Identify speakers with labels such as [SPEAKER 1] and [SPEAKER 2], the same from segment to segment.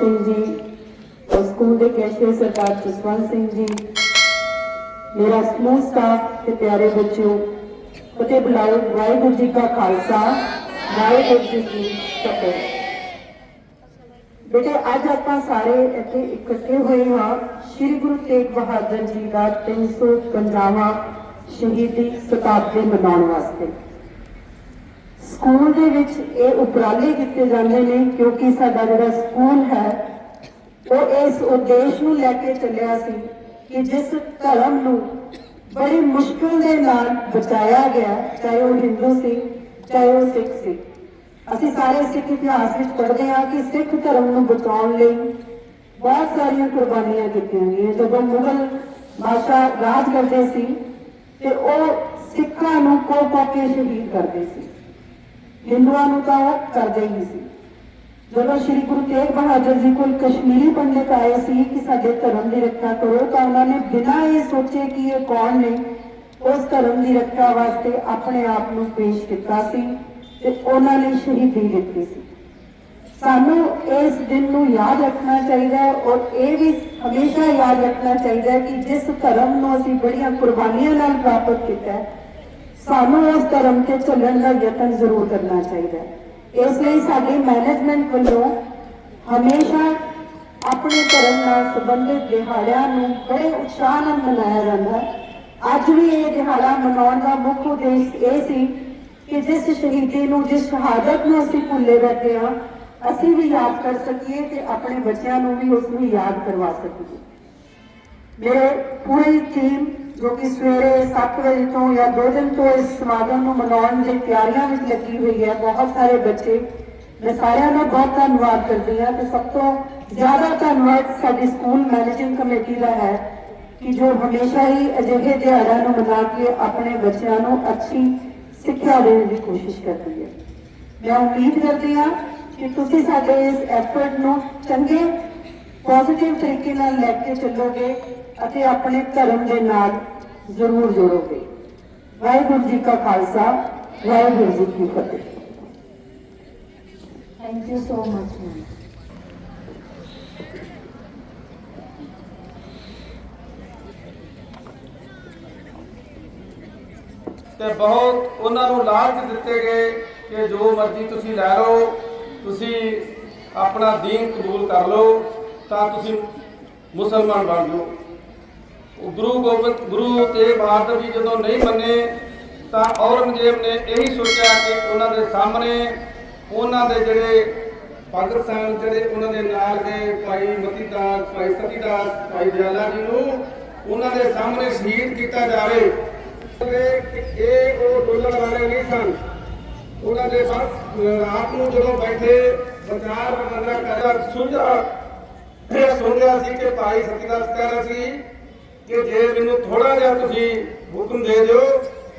[SPEAKER 1] ਸਿੰਘ ਜੀ, ਔਰ ਸਕੂਲ ਦੇ ਕੈਸ਼ੀਅਰ ਸਰਦਾਰ ਜਸਵੰਤ ਸਿੰਘ ਜੀ, ਮੇਰਾ ਸਮੂਹ ਸਟਾਫ ਤੇ ਪਿਆਰੇ ਬੱਚਿਓ, ਫਤਿਹ ਬੁਲਾਓ, ਵਾਹਿਗੁਰੂ ਜੀ ਕਾ ਖਾਲਸਾ, ਵਾਹਿਗੁਰੂ ਜੀ ਕੀ ਫਤਿਹ। ਬੇਟੇ, ਅੱਜ ਆਪਾਂ ਸਾਰੇ ਇੱਥੇ ਇਕੱਠੇ ਹੋਏ ਹਾਂ। ਸ੍ਰੀ ਗੁਰੂ ਤੇਗ ਬਹਾਦਰ ਜੀ ਦਾ 350ਵਾਂ ਸ਼ਹੀਦੀ ਸ਼ਤਾਬਦੀ ਮਨਾਉਣ ਵਾਸਤੇ। ਸਕੂਲ ਦੇ ਵਿੱਚ ਇਹ ਉਪਰਾਲੇ ਕੀਤੇ ਜਾਂਦੇ ਨੇ, ਕਿਉਂਕਿ ਸਾਡਾ ਜਿਹੜਾ ਸਕੂਲ ਹੈ, ਉਹ ਇਸ ਉਦੇਸ਼ ਨੂੰ ਲੈ ਕੇ ਚੱਲਿਆ ਸੀ ਕਿ ਜਿਸ ਧਰਮ ਨੂੰ ਬੜੀ ਮੁਸ਼ਕਲ ਦੇ ਨਾਲ ਬਚਾਇਆ ਗਿਆ, ਚਾਹੇ ਉਹ ਹਿੰਦੂ ਸੀ, ਚਾਹੇ ਉਹ ਸਿੱਖ ਸੀ। ਅਸੀਂ ਸਾਰੇ ਸਿੱਖ ਇਤਿਹਾਸ ਵਿੱਚ ਪੜ੍ਹਦੇ ਹਾਂ ਕਿ ਸਿੱਖ ਧਰਮ ਨੂੰ ਬਚਾਉਣ ਲਈ ਬਹੁਤ ਸਾਰੀਆਂ ਕੁਰਬਾਨੀਆਂ ਕੀਤੀਆਂ ਗਈਆਂ। ਜਦੋਂ ਮੁਗਲ ਬਾਦਸ਼ਾਹ ਰਾਜ ਕਰਦੇ ਸੀ, ਤੇ ਉਹ ਸਿੱਖਾਂ ਨੂੰ ਕੋ ਕੋ ਕੇ ਸ਼ਹੀਦ ਕਰਦੇ ਸੀ। ਹਿੰਦੂਆਂ ਨੂੰ ਤਾਂ ਉਹ ਕਰਦੇ ਹੀ ਸੀ ਜਦੋਂ ਸ਼੍ਰੀ ਗੁਰੂ ਤੇਗ ਬਹਾਦਰ ਜੀ ਕੋਲ ਕਸ਼ਮੀਰੀ ਪੰਡਿਤ ਆਏ ਸੀ ਕਿ ਸਾਡੇ ਧਰਮ ਦੀ ਰੱਖਿਆ ਕਰੋ ਤਾਂ ਉਹਨਾਂ ਨੇ ਬਿਨਾਂ ਇਹ ਸੋਚੇ ਕਿ ਇਹ ਕੌਣ ਨੇ ਉਸ ਧਰਮ ਦੀ ਰੱਖਿਆ ਵਾਸਤੇ ਆਪਣੇ ਆਪ ਨੂੰ ਪੇਸ਼ ਕੀਤਾ ਸੀ ਤੇ ਉਹਨਾਂ ਨੇ ਸ਼ਹੀਦੀ ਦਿੱਤੀ ਸੀ ਸਾਨੂੰ ਇਸ ਦਿਨ ਨੂੰ ਯਾਦ ਰੱਖਣਾ ਚਾਹੀਦਾ ਹੈ ਔਰ ਇਹ ਵੀ ਹਮੇਸ਼ਾ ਯਾਦ ਰੱਖਣਾ ਚਾਹੀਦਾ ਹੈ ਕਿ ਜਿਸ ਧਰਮ ਨੂੰ ਅਸੀਂ ਬੜੀਆਂ ਕੁਰਬਾਨੀਆਂ ਨਾਲ ਪ੍ਰਾਪਤ ਕੀਤਾ ਹੈ ਸਾਨੂੰ ਉਸ ਧਰਮ ਤੇ ਚੱਲਣ ਦਾ ਯਤਨ ਜ਼ਰੂਰ ਕਰਨਾ ਚਾਹੀਦਾ ਹੈ। ਇਸ ਲਈ ਸਾਡੀ ਮੈਨੇਜਮੈਂਟ ਵੱਲੋਂ ਹਮੇਸ਼ਾ ਆਪਣੇ ਧਰਮ ਨਾਲ ਸੰਬੰਧਿਤ ਦਿਹਾੜਿਆਂ ਨੂੰ ਬੜੇ ਉਤਸ਼ਾਹ ਨਾਲ ਮਨਾਇਆ ਜਾਂਦਾ ਹੈ। ਅੱਜ ਵੀ ਇਹ ਦਿਹਾੜਾ ਮਨਾਉਣ ਦਾ ਮੁੱਖ ਉਦੇਸ਼ ਇਹ ਸੀ ਕਿ ਜਿਸ ਸ਼ਹੀਦੀ ਨੂੰ, ਜਿਸ ਸ਼ਹਾਦਤ ਨੂੰ ਅਸੀਂ ਭੁੱਲੇ ਬੈਠੇ ਹਾਂ, ਅਸੀਂ ਵੀ ਯਾਦ ਕਰ ਸਕੀਏ ਤੇ ਆਪਣੇ ਬੱਚਿਆਂ ਨੂੰ ਵੀ ਉਸ ਨੂੰ ਯਾਦ ਕਰਵਾ ਸਕੀਏ। ਮੇਰੇ ਪੂਰੀ ਟੀਮ ਜੋ ਕਿ ਸਵੇਰੇ 7 ਵਜੇ ਤੋਂ ਜਾਂ 2 ਦਿਨ ਤੋਂ ਇਸ ਸਮਾਗਮ ਨੂੰ ਮਨਾਉਣ ਦੀ ਤਿਆਰੀਆਂ ਵਿੱਚ ਲੱਗੀ ਹੋਈ ਹੈ। ਬਹੁਤ ਸਾਰੇ ਬੱਚੇ ਮੈਂ ਸਾਰਿਆਂ ਦਾ ਬਹੁਤ ਧੰਨਵਾਦ ਕਰਦੀ ਹਾਂ ਤੇ ਸਭ ਤੋਂ ਜ਼ਿਆਦਾ ਧੰਨਵਾਦ ਸਾਡੀ ਸਕੂਲ ਮੈਨੇਜਿੰਗ ਕਮੇਟੀ ਦਾ ਹੈ ਕਿ ਜੋ ਹਮੇਸ਼ਾ ਹੀ ਅਜਿਹੇ ਦਿਹਾੜਿਆਂ ਨੂੰ ਮਨਾ ਕੇ ਆਪਣੇ ਬੱਚਿਆਂ ਨੂੰ ਅੱਛੀ ਸਿੱਖਿਆ ਦੇਣ ਦੀ ਕੋਸ਼ਿਸ਼ ਕਰਦੀ ਹੈ। ਮੈਂ ਉਮੀਦ ਕਰਦੀ ਹਾਂ ਕਿ ਤੁਸੀਂ ਸਾਡੇ ਇਸ ਐਫਰਟ ਨੂੰ ਚੰਗੇ ਪੋਜ਼ਿਟਿਵ ਤਰੀਕੇ ਨਾਲ ਲੈ ਕੇ ਚੱਲੋਗੇ। ਅਤੇ ਆਪਣੇ ਧਰਮ ਦੇ ਨਾਲ ਜ਼ਰੂਰ ਜੋੜੋਗੇ। ਵਾਹਿਗੁਰੂ ਜੀ ਕਾ ਖਾਲਸਾ ਵਾਹਿਗੁਰੂ ਜੀ ਕੀ ਫਤਿਹ। Thank you so much ma'am
[SPEAKER 2] ਤੇ ਬਹੁਤ ਉਹਨਾਂ ਨੂੰ ਲਾਲਚ ਦਿੱਤੇ ਗਏ ਕਿ ਜੋ ਮਰਜ਼ੀ ਤੁਸੀਂ ਲੈ ਲਓ ਤੁਸੀਂ ਆਪਣਾ ਦੀਨ ਕਬੂਲ ਕਰ ਲਓ ਤਾਂ ਤੁਸੀਂ ਮੁਸਲਮਾਨ ਬਣ ਜਾਓ। ਗੁਰੂ ਗੋਬਿੰਦ, ਗੁਰੂ ਤੇਗ ਬਹਾਦਰ ਜੀ ਜਦੋਂ ਨਹੀਂ ਮੰਨੇ, ਤਾਂ ਔਰੰਗਜ਼ੇਬ ਨੇ ਇਹੀ ਸੋਚਿਆ ਕਿ ਉਹਨਾਂ ਦੇ ਸਾਹਮਣੇ ਉਹਨਾਂ ਦੇ ਜਿਹੜੇ ਭਗਤ ਸਨ, ਜਿਹੜੇ ਉਹਨਾਂ ਦੇ ਨਾਲ ਦੇ ਭਾਈ ਮਤੀਦਾਸ ਭਾਈ ਸਤੀਦਾਸ ਭਾਈ ਦਿਆਲਾ ਜੀ ਨੂੰ ਉਹਨਾਂ ਦੇ ਸਾਹਮਣੇ ਸ਼ਹੀਦ ਕੀਤਾ ਜਾਵੇ। ਇਹ ਉਹ ਡੋਲਣ ਵਾਲੇ ਨਹੀਂ ਸਨ। ਉਹਨਾਂ ਦੇ ਬਸ ਰਾਤ ਨੂੰ ਜਦੋਂ ਬੈਠੇ ਵਿਚਾਰ ਵਟਾਂਦਰਾ ਕਰਦਾ ਸੁਝਾ ਇਹ ਰਿਹਾ ਸੀ ਕਿ ਭਾਈ ਸਤਿਦਾਸ ਕਹਿ ਰਿਹਾ ਸੀ ਕਿ ਜੇ ਮੈਨੂੰ ਥੋੜਾ ਜਿਹਾ ਤੁਸੀਂ ਹੁਕਮ ਦੇ ਦਿਓ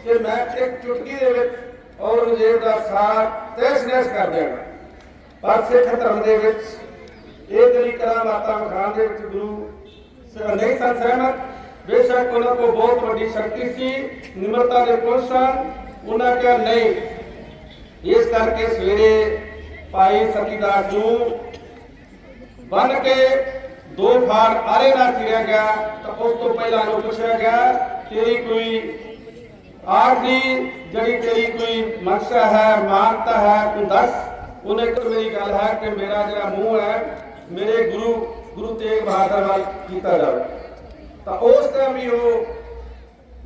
[SPEAKER 2] ਕਿ ਮੈਂ ਇੱਕ ਚੁਟਕੀ ਦੇ ਵਿੱਚ ਔਰੰਗਜ਼ੇਬ ਦਾ ਸਾਥ ਤਹਿਸ ਨਹਿਸ ਕਰ ਦਿਆਂਗਾ। ਪਰ ਸਿੱਖ ਧਰਮ ਦੇ ਵਿੱਚ ਇਹ ਜਿਹੜੀ ਕਰਾਮਾਤਾਂ ਵਿਖਾਉਣ ਦੇ ਵਿੱਚ ਗੁਰੂ ਨਹੀਂ ਸਨ ਸਹਿਮਤ। ਬੇਸ਼ੱਕ ਉਹਨਾਂ ਕੋਲ ਬਹੁਤ ਵੱਡੀ ਸ਼ਕਤੀ ਸੀ, ਨਿਮਰਤਾ ਦੇ ਪੁਰਸ਼ ਸਨ। ਉਹਨਾਂ ਕਿਹਾ, ਨਹੀਂ, ਇਸ ਕਰਕੇ ਸਵੇਰੇ ਭਾਈ ਸਤੀਦਾਸ ਨੂੰ ਬੰਨ ਕੇ ਦੋ ਫਾੜ ਆਰੇ ਨਾਲ ਚਿਰਿਆ ਗਿਆ, ਤਾਂ ਉਸ ਤੋਂ ਪਹਿਲਾਂ ਨੂੰ ਪੁੱਛਿਆ ਗਿਆ, ਤੇਰੀ ਕੋਈ ਆਖਰੀ ਜਿਹੜੀ ਤੇਰੀ ਕੋਈ ਮਕਸਦ ਹੈ, ਮਾਨਤਾ ਹੈ, ਤੂੰ ਦੱਸ। ਉਹਨੇ ਇੱਕ ਮੇਰੀ ਗੱਲ ਹੈ ਕਿ ਮੇਰਾ ਜਿਹੜਾ ਮੂੰਹ ਹੈ, ਮੇਰੇ ਗੁਰੂ ਗੁਰੂ ਤੇਗ ਬਹਾਦਰ ਵੱਲ ਕੀਤਾ ਜਾਵੇ। ਤਾਂ ਉਸ ਟਾਈਮ ਵੀ ਉਹ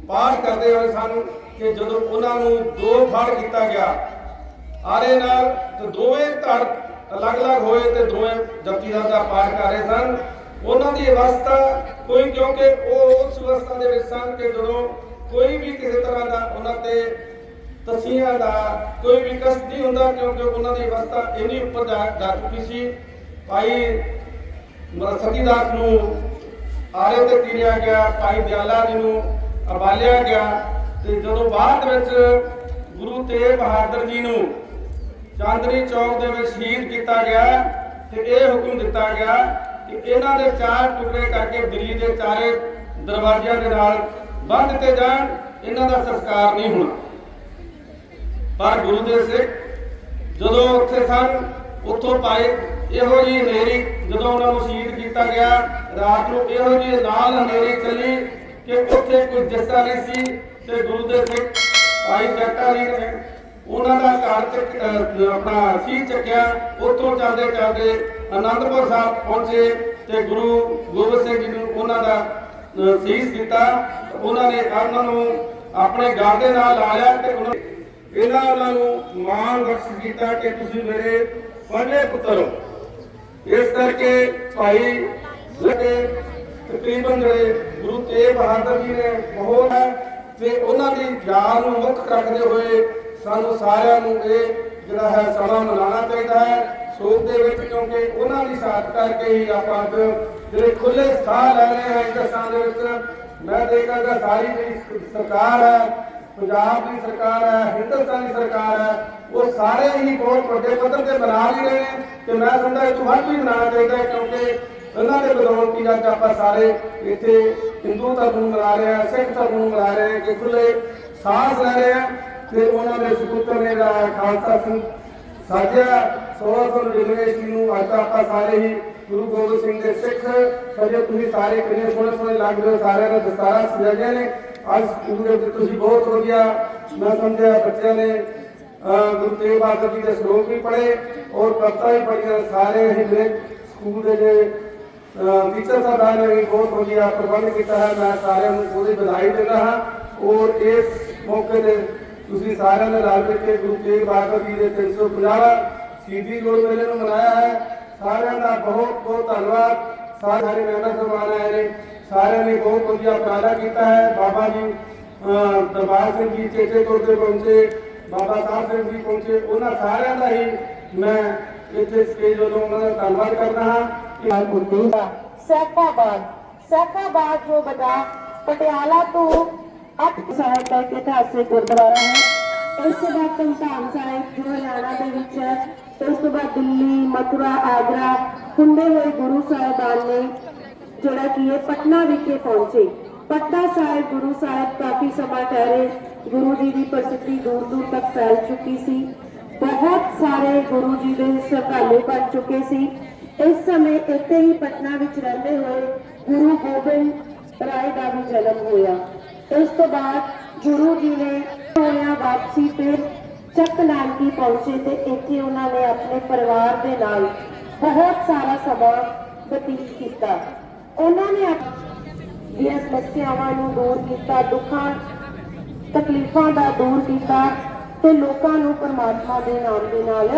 [SPEAKER 2] ਪਾਠ ਕਰਦੇ ਹੋਏ ਸਨ ਕਿ ਜਦੋਂ ਉਹਨਾਂ ਨੂੰ ਦੋ ਫੜ ਕੀਤਾ ਗਿਆ, ਆਰੇ ਨਾਲ ਤੇ ਦੋਵੇਂ ਧੜ ਅਲੱਗ-ਅਲੱਗ ਹੋਏ ਤੇ ਦੋਵੇਂ ਜਪਜੀ ਦਾ ਪਾਠ ਕਰ ਰਹੇ ਸਨ। ਉਹਨਾਂ ਦੀ ਅਵਸਥਾ ਕੋਈ ਕਿਉਂਕਿ ਉਹ ਉਸ ਅਵਸਥਾ ਦੇ ਵਿੱਚ ਸਨ ਕਿ ਜਦੋਂ ਕੋਈ ਵੀ ਕਿਸੇ ਤਰ੍ਹਾਂ ਦਾ ਉਹਨਾਂ ਤੇ ਤਸੀਹਾਂ ਦਾ ਕੋਈ ਵੀ ਕਸ਼ਟ ਨਹੀਂ ਹੁੰਦਾ, ਕਿਉਂਕਿ ਉਹਨਾਂ ਦੀ ਅਵਸਥਾ ਇੰਨੀ ਉੱਪਰ ਜਾ ਜਾ ਚੁੱਕੀ ਸੀ। ਭਾਈ ਮ- ਨੂੰ ਆਰੇ ਤੇ ਤੀਰਿਆ ਗਿਆ, ਭਾਈ ਦਿਆਲਾ ਜੀ ਨੂੰ ਅਬਾਲਿਆ ਗਿਆ ਤੇ ਜਦੋਂ ਬਾਅਦ ਵਿੱਚ ਗੁਰੂ ਤੇਗ ਬਹਾਦਰ ਜੀ ਨੂੰ ਚਾਂਦਨੀ ਚੌਕ ਦੇ ਵਿੱਚ ਸ਼ਹੀਦ ਕੀਤਾ ਗਿਆ ਤੇ ਇਹ ਹੁਕਮ ਦਿੱਤਾ ਗਿਆ ਕਿ ਇਹਨਾਂ ਦੇ ਚਾਰ ਟੁਕੜੇ ਕਰਕੇ ਦਿੱਲੀ ਦੇ ਚਾਰੇ ਦਰਵਾਜ਼ਿਆਂ ਦੇ ਨਾਲ ਬੰਨ੍ਹ ਦਿੱਤੇ ਜਾਣ, ਇਹਨਾਂ ਦਾ ਸੰਸਕਾਰ ਨਹੀਂ ਹੋਣਾ। ਪਰ ਗੁਰੂ ਦੇ ਸਿੱਖ ਜਦੋਂ ਉੱਥੇ ਸਨ, ਉੱਥੋਂ ਪਾਏ ਇਹੋ ਜੀ ਹਨੇਰੀ, ਜਦੋਂ ਉਹਨਾਂ ਨੂੰ ਸ਼ਹੀਦ ਕੀਤਾ ਗਿਆ, ਰਾਤ ਨੂੰ ਇਹੋ ਜੀ ਨਾਲ ਹਨੇਰੀ ਚੱਲੀ ਕਿ ਉੱਥੇ ਕੋਈ ਜੱਸਾ ਨਹੀਂ ਸੀ ਤੇ ਗੁਰੂ ਦੇ ਸਿੱਖ ਭਾਈ ਜੱਟਾ ਜੀ ਨੇ ਉਹਨਾਂ ਦਾ ਘਰ ਚ ਆਪਣਾ ਸੀ ਚੱਕਿਆ, ਉੱਥੋਂ ਚੱਲਦੇ ਚੱਲਦੇ ਆਨੰਦਪੁਰ ਸਾਹਿਬ ਪਹੁੰਚੇ ਤੇ ਗੁਰੂ ਗੋਬਿੰਦ ਸਿੰਘ ਜੀ ਨੂੰ ਉਹਨਾਂ ਦਾ ਸੀਸ ਦਿੱਤਾ। ਉਹਨਾਂ ਨੇ ਉਹਨਾਂ ਨੂੰ ਆਪਣੇ ਗਲ ਦੇ ਨਾਲ ਲਾਇਆ ਤੇ ਉਹਨਾਂ ਇਹਨਾਂ ਉਹਨਾਂ ਨੂੰ ਮਾਣ ਬਖਸ਼ ਕੀਤਾ ਕਿ ਤੁਸੀਂ ਮੇਰੇ ਪਹਿਲੇ ਪੁੱਤਰ ਹੋ। ਇਸ ਕਰਕੇ ਭਾਈ ਲਗੇ ਤਕਰੀਬਨ ਜਿਹੜੇ ਗੁਰੂ ਤੇਗ ਬਹਾਦਰ ਜੀ ਨੇ ਬਹੁਤ ਹੈ ਤੇ ਉਹਨਾਂ ਦੀ ਯਾਦ ਨੂੰ ਮੁੱਖ ਰੱਖਦੇ ਹੋਏ ਸਾਨੂੰ ਸਾਰਿਆਂ ਨੂੰ ਇਹ ਜਿਹੜਾ ਹੈ ਸਮਾਂ ਮਨਾਉਣਾ ਚਾਹੀਦਾ ਹੈ। ਸੋਗ ਦੇ ਵਿੱਚ ਕਿਉਂਕਿ ਉਹਨਾਂ ਦੀ ਸਾਥ ਕਰਕੇ ਹੀ ਆਪਾਂ ਅੱਜ ਜਿਹੜੇ ਖੁੱਲੇ ਸਾਹ ਲੈ ਰਹੇ ਹਾਂ ਹਿੰਦੁਸਤਾਨ ਦੇ ਵਿੱਚ। ਮੈਂ ਦੇਖਾਂਗਾ ਸਾਰੀ ਜਿਹੜੀ ਸਰਕਾਰ ਹੈ, ਪੰਜਾਬ ਦੀ ਸਰਕਾਰ ਹੈ, ਹਿੰਦੁਸਤਾਨ ਦੀ ਸਰਕਾਰ ਹੈ, ਉਹ ਸਾਰੇ ਹੀ ਬਹੁਤ ਵੱਡੇ ਪੱਧਰ ਤੇ ਮਨਾ ਵੀ ਰਹੇ ਨੇ। ਤੇ ਮੈਂ ਸਮਝਦਾ ਇਹ ਤੋਂ ਵੱਧ ਵੀ ਮਨਾਉਣਾ ਚਾਹੀਦਾ ਹੈ ਕਿਉਂਕਿ ਉਹਨਾਂ ਦੇ ਬਦੌਲਤ ਹੀ ਅੱਜ ਆਪਾਂ ਸਾਰੇ ਇੱਥੇ ਹਿੰਦੂ ਧਰਮ ਨੂੰ ਮਨਾ ਰਹੇ ਹਾਂ, ਸਿੱਖ ਧਰਮ ਨੂੰ ਮਨਾ ਰਹੇ ਹਾਂ, ਕਿ ਖੁੱਲੇ ਸਾਹ ਲੈ ਰਹੇ ਹਾਂ। ਤੇ ਉਹਨਾਂ ਦੇ ਸੁਪੁੱਤਰ ਨੇ ਖਾਲਸਾ ਸਿੰਘ ਸਾਜਿਆ 1699 ਈਸਵੀ ਨੂੰ ਅੱਜ ਆਪਾਂ ਸਾਰੇ ਹੀ ਗੁਰੂ ਗੋਬਿੰਦ ਸਿੰਘ ਦੇ ਸਿੱਖ ਸਜੇ, ਤੁਸੀਂ ਸਾਰੇ ਕਿੰਨੇ ਸੋਹਣੇ ਸੋਹਣੇ ਲੱਗ ਰਹੇ ਸਾਰਿਆਂ ਨੇ ਦਸਤਾਰਾਂ ਸਜਾਈਆਂ ਨੇ। ਅੱਜ ਸਕੂਲ ਦੇ ਵਿੱਚ ਤੁਸੀਂ ਬਹੁਤ ਵਧੀਆ, ਮੈਂ ਸਮਝਿਆ ਬੱਚਿਆਂ ਨੇ ਗੁਰੂ ਤੇਗ ਬਹਾਦਰ ਜੀ ਦੇ ਸ਼ਲੋਕ ਵੀ ਪੜ੍ਹੇ ਔਰ ਕਵਿਤਾ ਵੀ ਪੜ੍ਹੀਆਂ, ਸਾਰੇ ਹੀ ਮੇਰੇ ਸਕੂਲ ਦੇ ਜਿਹੜੇ ਟੀਚਰ ਸਾਹਿਬਾਨ ਨੇ ਵੀ ਬਹੁਤ ਵਧੀਆ ਪ੍ਰਬੰਧ ਕੀਤਾ ਹੈ। ਮੈਂ ਸਾਰਿਆਂ ਨੂੰ ਉਹਦੀ ਵਧਾਈ ਦਿੰਦਾ ਹਾਂ ਔਰ ਇਸ ਮੌਕੇ ਤੇ ਤੁਸੀਂ ਸਾਰਿਆਂ ਨੇ ਰਲ ਮਿਲ ਕੇ ਗੁਰੂ ਤੇਗ ਬਹਾਦਰ ਜੀ ਦੇ 350 ਸ਼ਹੀਦੀ ਗੁਰੂ ਮੇਲੇ ਨੂੰ ਮਨਾਇਆ ਹੈ। ਸਾਰਿਆਂ ਦਾ ਬਹੁਤ ਬਹੁਤ ਧੰਨਵਾਦ। ਸਾਰੇ ਮੈਂਬਰ ਸਮਾਨ ਆਏ ਨੇ। ਸਾਰਿਆਂ ਨੇ ਬਹੁਤ ਵਧੀਆ ਉਪਰਾਲਾ ਕੀਤਾ ਹੈ। ਬਾਬਾ ਜੀ ਦਰਬਾਰ ਸਿੰਘ ਜੀ ਚੇਚੇ ਤੌਰ ਤੇ ਪਹੁੰਚੇ, ਬਾਬਾ ਸਾਹਿਬ ਸਿੰਘ ਜੀ ਪਹੁੰਚੇ। ਉਹਨਾਂ ਸਾਰਿਆਂ ਦਾ ਹੀ ਮੈਂ ਇੱਥੇ ਸਟੇਜ ਵੱਲੋਂ ਉਹਨਾਂ ਦਾ ਧੰਨਵਾਦ ਕਰਦਾ ਹਾਂ ਕਿ
[SPEAKER 3] ਗੁਰਦੀਪ ਸੈਫਾਬਾਦ ਸੈਫਾਬਾਦ ਜੋ ਬਟਾ ਪਟਿਆਲਾ ਤੋਂ 8 ਸਾਲ ਤੱਕ ਇਤਿਹਾਸਿਕ ਗੁਰਦੁਆਰਾ ਹੈ ਇਸ ਤੋਂ ਬਾਅਦ ਕੰਧਾਮ ਸਾਹਿਬ ਜੋ ਹਰਿਆਣਾ ਦੇ ਵਿੱਚ ਹੈ ਇਸ ਤੋਂ ਬਾਅਦ ਦਿੱਲੀ ਮਥੁਰਾ ਆਗਰਾ ਹੁੰਦੇ ਹੋਏ ਗੁਰੂ ਸਾਹਿਬਾਨ ਨੇ ਜਿਹੜਾ ਕਿ ਇਹ ਪਟਨਾ ਵਿਖੇ ਪਹੁੰਚੇ ਪਟਨਾ ਸਾਹਿਬ ਗੁਰੂ ਸਾਹਿਬ ਕਾਫੀ ਸਮਾਂ ਠਹਿਰੇ ਗੁਰੂ ਜੀ ਦੀ ਪ੍ਰਸਿੱਧੀ ਦੂਰ ਦੂਰ ਤੱਕ ਫੈਲ ਚੁੱਕੀ ਸੀ ਬਹੁਤ ਸਾਰੇ ਗੁਰੂ ਜੀ ਦੇ ਸ਼ਰਧਾਲੂ ਬਣ ਚੁੱਕੇ ਸੀ ਇਸ ਸਮੇਂ ਇੱਥੇ ਹੀ ਪਟਨਾ ਵਿੱਚ ਰਹਿੰਦੇ ਹੋਏ ਗੁਰੂ ਗੋਬਿੰਦ ਰਾਏ ਦਾ ਵੀ ਜਨਮ ਹੋਇਆ ਇਸ ਤੋਂ ਬਾਅਦ ਗੁਰੂ ਜੀ ਨੇ ਹੋਇਆ ਵਾਪਸੀ ਫਿਰ ਚੱਕ ਨਾਨਕੀ ਪਹੁੰਚੇ ਤੇ ਇੱਥੇ ਉਹਨਾਂ ਨੇ ਆਪਣੇ ਪਰਿਵਾਰ ਦੇ ਨਾਲ ਬਹੁਤ ਸਾਰਾ ਸਮਾਂ ਬਤੀਤ ਕੀਤਾ। ਉਹਨਾਂ ਨੇ ਦੀਆਂ ਸਮੱਸਿਆਵਾਂ ਨੂੰ ਦੂਰ ਕੀਤਾ, ਦੁੱਖਾਂ, ਤਕਲੀਫਾਂ ਦਾ ਦੂਰ ਕੀਤਾ ਤੇ ਲੋਕਾਂ ਨੂੰ ਪਰਮਾਤਮਾ ਦੇ ਨਾਮ ਦੇ ਨਾਲ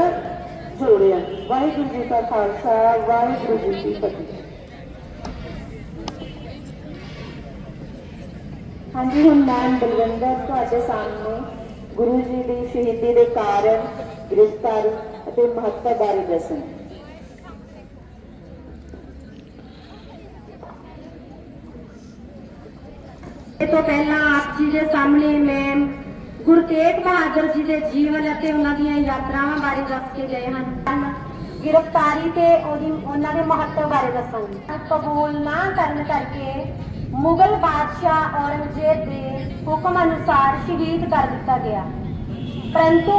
[SPEAKER 3] ਜੋੜਿਆ। ਵਾਹਿਗੁਰੂ ਜੀ ਕਾ ਖਾਲਸਾ, ਵਾਹਿਗੁਰੂ ਜੀ ਕੀ ਫਤਿਹ। ਹਾਂਜੀ, ਹੁਣ ਮੈਂ ਬਲਵਿੰਦਰ ਤੁਹਾਡੇ ਸਾਹਮਣੇ ਗੁਰੂ ਜੀ ਦੀ ਸ਼ਹੀਦੀ ਦੇ ਕਾਰਨ ਗ੍ਰਿਫਤਾਰੀ ਅਤੇ ਮਹੱਤਵ ਬਾਰੇ ਦੱਸਾਂ
[SPEAKER 4] ਇਹ ਤੋਂ ਪਹਿਲਾਂ ਆਪ ਜੀ ਦੇ ਸਾਹਮਣੇ ਮੈਂ ਗੁਰੂ ਤੇਗ ਬਹਾਦਰ ਜੀ ਦੇ ਜੀਵਨ ਅਤੇ ਉਹਨਾਂ ਦੀਆਂ ਯਾਤਰਾਵਾਂ ਬਾਰੇ ਦੱਸ ਕੇ ਗਏ ਹਨ। ਗ੍ਰਿਫਤਾਰੀ ਤੇ ਉਹਦੀ, ਉਹਨਾਂ ਦੇ ਮਹੱਤਵ ਬਾਰੇ ਦੱਸਾਂਗੀ। ਕਬੂਲ ਨਾ ਕਰਨ ਕਰਕੇ ਮੁਗਲ ਬਾਦਸ਼ਾਹ ਔਰੰਗਜ਼ੇਬ ਦੇ ਹੁਕਮ ਅਨੁਸਾਰ ਸ਼ਹੀਦ ਕਰ ਦਿੱਤਾ ਗਿਆ। ਪਰੰਤੂ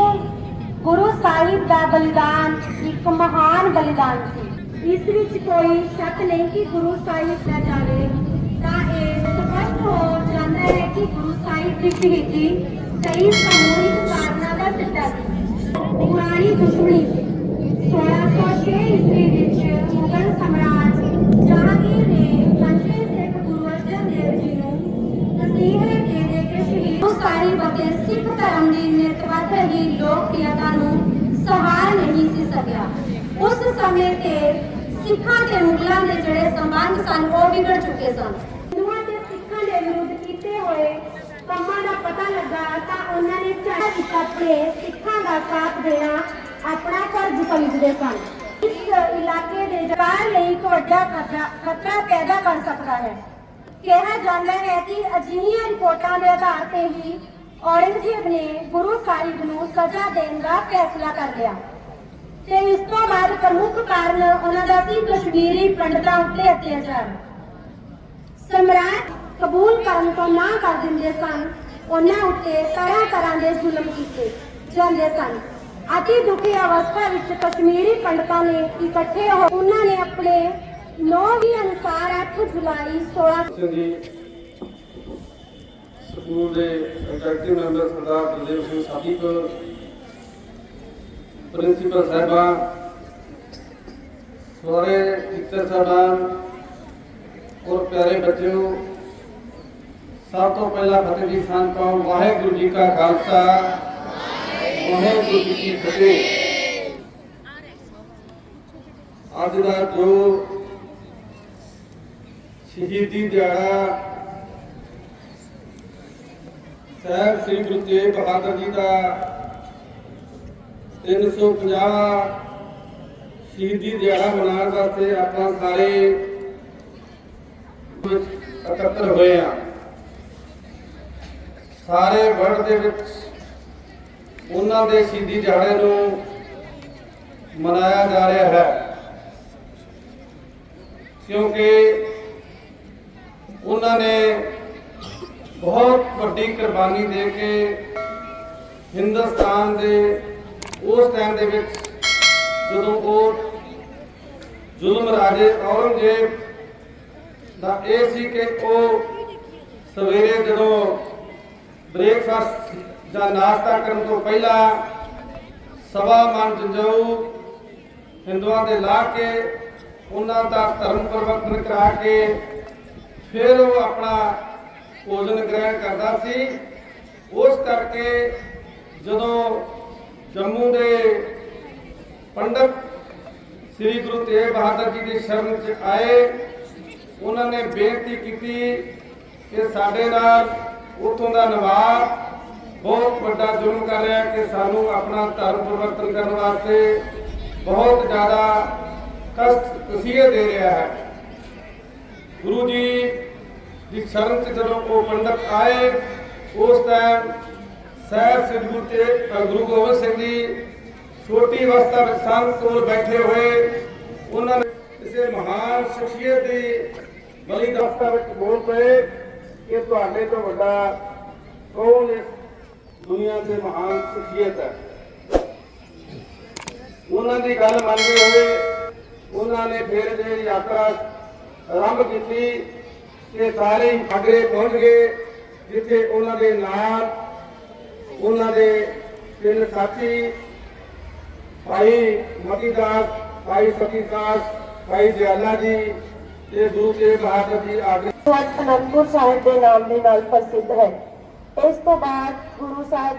[SPEAKER 4] ਗੁਰੂ ਸਾਹਿਬ ਦਾ ਬਲੀਦਾਨ ਇੱਕ ਮਹਾਨ ਬਲੀਦਾਨ ਸੀ। ਇਸ ਵਿੱਚ ਕੋਈ ਸ਼ੱਕ ਨਹੀਂ ਕਿ ਗੁਰੂ ਸਾਹਿਬ ਦਾ ਜਾਵੇ, ਤਾਂ ਇਹ ਸਪਸ਼ਟ ਹੋ ਜਾਂਦਾ ਹੈ ਕਿ ਗੁਰੂ ਸਾਹਿਬ ਦੀ ਸ਼ਹੀਦੀ ਕਈ ਸਮੂਹਿਕ ਕਾਰਨਾਂ ਦਾ ਸਿੱਟਾ ਸੀ ਪੁਰਾਣੀ ਦੁਸ਼ਮਣੀ ਸੀ। 1606 ਈਸਵੀ ਵਿੱਚ ਮੁਗਲ ਸਮਰਾਟ ਜਹਾਂਗੀਰ ਨੇ ਸ਼ਹੀਦ ਅਤੇ ਸਿੱਖ ਧਰਮ ਦੀ ਨਿਰਵਤ ਰਹੀ ਲੋਕਪ੍ਰਿਯਤਾ ਨੂੰ ਸਹਾਰ ਨਹੀਂ ਸੀ ਸਕਿਆ। ਉਸ ਸਮੇਂ ਤੇ ਸਿੱਖਾਂ ਤੇ ਮੁਗਲਾਂ ਦੇ ਜਿਹੜੇ ਸੰਬੰਧ ਸਨ, ਉਹ ਵਿਗੜ ਚੁੱਕੇ ਸਨ। ਹਿੰਦੂਆਂ ਤੇ ਸਿੱਖਾਂ ਦੇ ਵਿਰੁੱਧ ਕੀਤੇ ਹੋਏ ਕੰਮਾਂ ਦਾ ਪਤਾ ਲੱਗਾ ਤਾਂ ਉਹਨਾਂ ਨੇ ਝੜ ਵਿੱਚ ਆਪਣੇ ਸਿੱਖਾਂ ਦਾ ਸਾਥ ਦੇਣਾ ਆਪਣਾ ਫਰਜ਼ ਸਮਝਦੇ ਸਨ। ਇਸ ਇਲਾਕੇ ਦੇ ਜਵਾਰ ਲਈ ਇੱਕ ਖਤਰਾ ਪੈਦਾ ਕਰ ਸਕਦਾ ਹੈ। ਕਿਹਾ ਜਾਂਦਾ ਹੈ ਕਿ ਅਜਿਹੀਆਂ ਰਿਪੋਰਟਾਂ ਦੇ ਆਧਾਰ ਤੇ ਹੀ ਔਰੰਗਜ਼ੇਬ ਨੇ ਗੁਰੂ ਸਾਹਿਬ ਨੂੰ ਸਜ਼ਾ ਦੇਣ ਦਾ ਫੈਸਲਾ ਕਰ ਲਿਆ। ਤੇ ਇਸ ਤੋਂ ਬਾਅਦ ਪ੍ਰਮੁੱਖ ਕਾਰਨ ਉਹਨਾਂ ਦਾ ਸੀ ਕਸ਼ਮੀਰੀ ਪੰਡਤਾਂ ਉੱਤੇ ਅਤਿਆਚਾਰ। ਸਮਰਾਟ ਕਬੂਲ ਕਰਨ ਤੋਂ ਨਾ ਕਰ ਦਿੰਦੇ ਸਨ। ਉਹਨਾਂ ਉੱਤੇ ਤਰ੍ਹਾਂ ਤਰ੍ਹਾਂ ਦੇ ਜ਼ੁਲਮ ਕੀਤੇ ਜਾਂਦੇ ਸਨ। ਅਤੀ ਦੁਖੀ ਅਵਸਥਾ ਵਿੱਚ ਕਸ਼ਮੀਰੀ ਪੰਡਤਾਂ ਨੇ ਇਕੱਠੇ ਹੋ ਉਹਨਾਂ ਨੇ ਆਪਣੇ ਨੌਂ ਦੀ ਅਨੁਸਾਰ 8 ਜੁਲਾਈ 16
[SPEAKER 2] ਸਿੰਘ ਜੀ, ਸਕੂਲ ਦੇ executive member Sardar Baldev Singh Sadiq principal ਸਾਹਿਬਾਂ, ਸਾਰੇ ਟੀਚਰ ਸਾਹਿਬਾਨ, ਔਰ ਪਿਆਰੇ ਬੱਚਿਓ ਸਭ ਤੋਂ ਪਹਿਲਾਂ ਫਤਿਹ ਜੀ ਸੰਤ ਕਹੋ ਵਾਹਿਗੁਰੂ ਜੀ ਕਾ ਖਾਲਸਾ। ਵਾਹਿਗੁਰੂ ਜੀ ਕੀ ਫਤਿਹ। ਅੱਜ ਦਾ ਜੋ ਸ਼ਹੀਦੀ ਦਿਹਾੜਾ ਸਾਹਿਬ ਸ੍ਰੀ ਗੁਰੂ ਤੇਗ ਬਹਾਦਰ ਜੀ ਦਾ 350 ਸ਼ਹੀਦੀ ਦਿਹਾੜਾ ਮਨਾਉਣ ਵਾਸਤੇ ਆਪਾਂ ਸਾਰੇ ਇਕੱਤਰ ਹੋਏ ਆ ਸਾਰੇ ਵਰਲਡ ਦੇ ਵਿੱਚ ਉਹਨਾਂ ਦੇ ਸ਼ਹੀਦੀ ਦਿਹਾੜੇ ਨੂੰ ਮਨਾਇਆ ਜਾ ਰਿਹਾ ਹੈ। ਕਿਉਂਕਿ ਉਹਨਾਂ ਨੇ ਬਹੁਤ ਵੱਡੀ ਕੁਰਬਾਨੀ ਦੇ ਕੇ ਹਿੰਦੁਸਤਾਨ ਦੇ ਉਸ ਟਾਈਮ ਦੇ ਵਿੱਚ ਜਦੋਂ ਉਹ ਜ਼ੁਲਮ ਰਾਜੇ ਔਰੰਗਜ਼ੇਬ ਦਾ ਇਹ ਸੀ ਕਿ ਉਹ ਸਵੇਰੇ ਜਦੋਂ ਬ੍ਰੇਕਫਾਸਟ ਜਾਂ ਨਾਸ਼ਤਾ ਕਰਨ ਤੋਂ ਪਹਿਲਾਂ ਸਵਾ ਮਨ ਜੰਜਾਊ ਹਿੰਦੂਆਂ ਦੇ ਲਾ ਕੇ ਉਹਨਾਂ ਦਾ ਧਰਮ ਪਰਿਵਰਤਨ ਕਰਾ ਕੇ ਫਿਰ ਉਹ ਆਪਣਾ ਭੋਜਨ ਗ੍ਰਹਿਣ ਕਰਦਾ ਸੀ। ਉਸ ਕਰਕੇ ਜਦੋਂ ਜੰਮੂ ਦੇ ਪੰਡਤ ਸ੍ਰੀ ਗੁਰੂ ਤੇਗ ਬਹਾਦਰ ਜੀ ਦੀ ਸ਼ਰਨ ਚ ਆਏ, ਉਹਨਾਂ ਨੇ ਬੇਨਤੀ ਕੀਤੀ ਕਿ ਸਾਡੇ ਨਾਲ ਉੱਥੋਂ ਦਾ ਨਵਾਬ ਬਹੁਤ ਵੱਡਾ ਜ਼ੁਲਮ ਕਰ ਰਿਹਾ ਕਿ ਸਾਨੂੰ ਆਪਣਾ ਧਰਮ ਪਰਿਵਰਤਨ ਕਰਨ ਵਾਸਤੇ ਬਹੁਤ ਜ਼ਿਆਦਾ ਕਸ਼ਟ ਤਸੀਹੇ ਦੇ ਰਿਹਾ ਹੈ। ਗੁਰੂ ਜੀ ਦੀ ਸ਼ਰਨ ਚ ਜਦੋਂ ਉਹ ਪੰਡਤ ਆਏ, ਉਸ ਟਾਈਮ ਸਾਹਿਬ ਸ੍ਰੀ ਗੁਰੂ ਤੇ ਗੁਰੂ ਗੋਬਿੰਦ ਸਿੰਘ ਜੀ ਛੋਟੀ ਅਵਸਥਾ ਵਿੱਚ ਸੰਤ ਕੋਲ ਬੈਠੇ ਹੋਏ। ਉਹਨਾਂ ਨੇ ਕਿਸੇ ਮਹਾਨ ਸ਼ਖਸੀਅਤ ਦੀ ਬਲੀ ਦਸਤਾ ਵਿੱਚ ਬੋਲ ਪਏ ਕਿ ਤੁਹਾਡੇ ਤੋਂ ਵੱਡਾ ਕੌਣ ਇਸ ਦੁਨੀਆ ਦੇ ਮਹਾਨ ਸ਼ਖਸੀਅਤ ਹੈ। ਉਹਨਾਂ ਦੀ ਗੱਲ ਮੰਨਦੇ ਹੋਏ ਉਹਨਾਂ ਨੇ ਫਿਰ ਜੇ ਯਾਤਰਾ ਆਰੰਭ ਕੀਤੀ ਤੇ ਸਾਰੇ ਹੀ ਅਗਰੇ ਪਹੁੰਚ ਗਏ, ਜਿੱਥੇ ਉਹਨਾਂ ਦੇ ਨਾਲ ਉਹਨਾਂ ਦੇ ਤਿੰਨ ਸਾਥੀ, ਭਾਈ ਮਤੀਦਾਸ ਭਾਈ ਸਤੀਦਾਸ ਭਾਈ ਦਿਆਲਾ ਜੀ ਤੇ ਗੁਰੂ ਤੇਗ ਬਹਾਦਰ ਜੀ ਆਗੇ
[SPEAKER 4] ਅਨੰਦਪੁਰ ਸਾਹਿਬ ਦੇ ਨਾਮ ਦੇ ਨਾਲ ਪ੍ਰਸਿੱਧ ਹੈ। ਇਸ ਤੋਂ ਬਾਅਦ ਗੁਰੂ ਸਾਹਿਬ